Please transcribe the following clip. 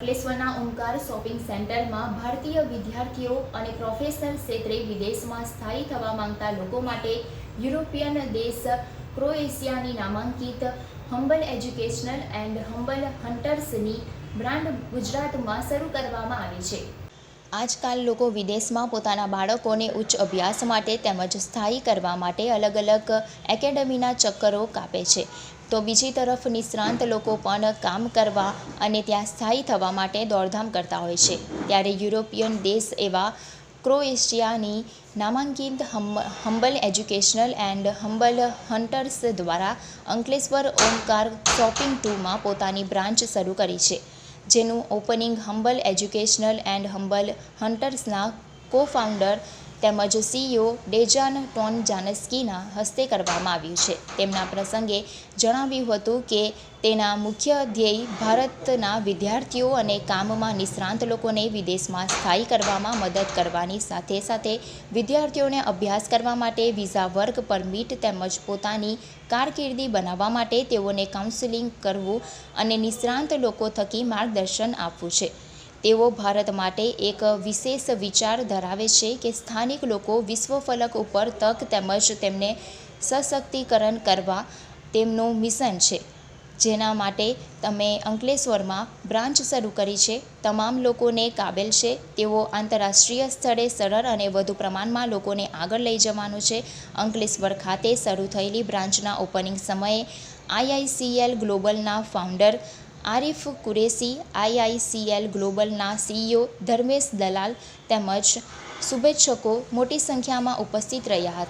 અંકલેશ્વરના ઓમકાર શોપિંગ સેન્ટરમાં ભારતીય વિદ્યાર્થીઓ અને પ્રોફેસર ક્ષેત્રે વિદેશમાં સ્થાયી થવા માંગતા લોકો માટે યુરોપિયન દેશ ક્રોએશિયાની નામાંકિત હમ્બલ એજ્યુકેશનલ એન્ડ હમ્બલ હન્ટર્સની બ્રાન્ડ ગુજરાતમાં શરૂ કરવામાં આવી છે. આજકાલ લોકો વિદેશમાં પોતાના બાળકોને ઉચ્ચ અભ્યાસ માટે તેમજ સ્થાયી કરવા માટે અલગ અલગ એકેડમીના ચક્કરો કાપે છે. તો બીજી તરફ નિષ્ણાંત લોકો પણ કામ કરવા અને ત્યાં સ્થાયી થવા માટે દોડધામ કરતા હોય છે. ત્યારે યુરોપિયન દેશ એવા ક્રોએશિયાની નામાંકિત hum humble educational and humble hunters દ્વારા અંકલેશ્વર ઓમકાર શોપિંગ ટુમાં પોતાની બ્રાન્ચ શરૂ કરી છે, જેનું opening humble educational and humble હન્ટર્સના co founder તેમજ સીઈઓ ડેજાન ટોન જાનસ્કીના હસ્તે કરવામાં આવ્યું છે. તેમના પ્રસંગે જણાવ્યું હતું કે તેના મુખ્ય ધ્યેય ભારતના વિદ્યાર્થીઓ અને કામમાં નિષ્ણાંત લોકોને વિદેશમાં સ્થાયી કરવામાં મદદ કરવાની, સાથે સાથે વિદ્યાર્થીઓને અભ્યાસ કરવા માટે વિઝા વર્ક પરમિટ તેમજ પોતાની કારકિર્દી બનાવવા માટે તેઓને કાઉન્સેલિંગ કરવું અને નિષ્ણાંત લોકો થકી માર્ગદર્શન આપવું છે. તેઓ ભારત માટે એક વિશેષ વિચાર ધરાવે છે કે સ્થાનિક લોકો વિશ્વ ફલક ઉપર તક તેમજ તેમને સશક્તિકરણ કરવા તેમનું મિશન છે. જેના માટે તમે અંકલેશ્વરમાં બ્રાન્ચ શરૂ કરી છે. તમામ લોકોને કાબેલ છે. તેઓ આંતરરાષ્ટ્રીય સ્તરે સરળ અને વધુ પ્રમાણમાં લોકોને આગળ લઈ જવાનું છે. અંકલેશ્વર ખાતે શરૂ થયેલી બ્રાન્ચના ઓપનિંગ સમયે આઈઆઈસીએલ ગ્લોબલના ફાઉન્ડર આરિફ કુરેશી આઈઆઈસીએલ ગ્લોબલના સીઈઓ ધર્મેશ દલાલ તેમજ શુભેચ્છકો મોટી સંખ્યામાં ઉપસ્થિત રહ્યા હતા.